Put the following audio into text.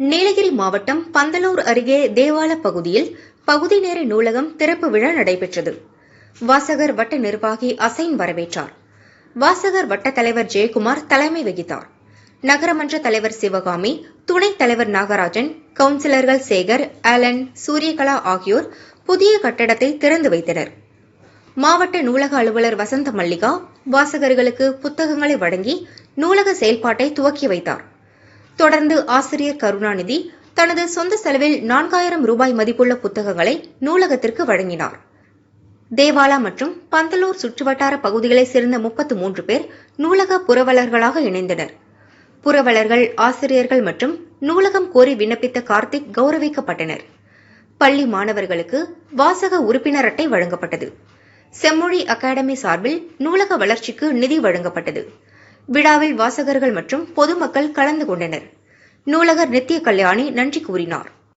நீலகிரி மாவட்டம் பந்தலூர் அருகே தேவால பகுதியில் பகுதி நேர நூலகம் திறப்பு விழா நடைபெற்றது. வாசகர் வட்ட நிர்வாகி அசைன் வரவேற்றார். வாசகர் வட்ட தலைவர் ஜெயக்குமார் தலைமை வகித்தார். நகரமன்ற தலைவர் சிவகாமி துணைத் தலைவர் நாகராஜன் கவுன்சிலர்கள் சேகர் ஆலன் சூரியகலா ஆகியோர் புதிய கட்டடத்தை திறந்து வைத்தனர். மாவட்ட நூலக அலுவலர் வசந்த மல்லிகா வாசகர்களுக்கு புத்தகங்களை வழங்கி நூலக செயல்பாட்டை துவக்கி வைத்தார். தொடர்ந்து ஆசிரியர் கருணாநிதி தனது சொந்த செலவில் நான்காயிரம் ரூபாய் மதிப்புள்ள புத்தகங்களை நூலகத்திற்கு வழங்கினார். தேவாலா மற்றும் பந்தலூர் சுற்றுவட்டார பகுதிகளைச் சேர்ந்த முப்பத்து மூன்று பேர் நூலக புரவலர்களாக இணைந்தனர். புரவலர்கள் ஆசிரியர்கள் மற்றும் நூலகம் கோரி விண்ணப்பித்த கார்த்திக் கௌரவிக்கப்பட்டனர். பள்ளி மாணவர்களுக்கு வாசக உறுப்பினர் அட்டை வழங்கப்பட்டது. செம்மொழி அகாடமி சார்பில் நூலக வளர்ச்சிக்கு நிதி வழங்கப்பட்டது. விழாவில் வாசகர்கள் மற்றும் பொதுமக்கள் கலந்து கொண்டனர். நூலகர் நித்ய கல்யாணி நன்றி கூறினார்.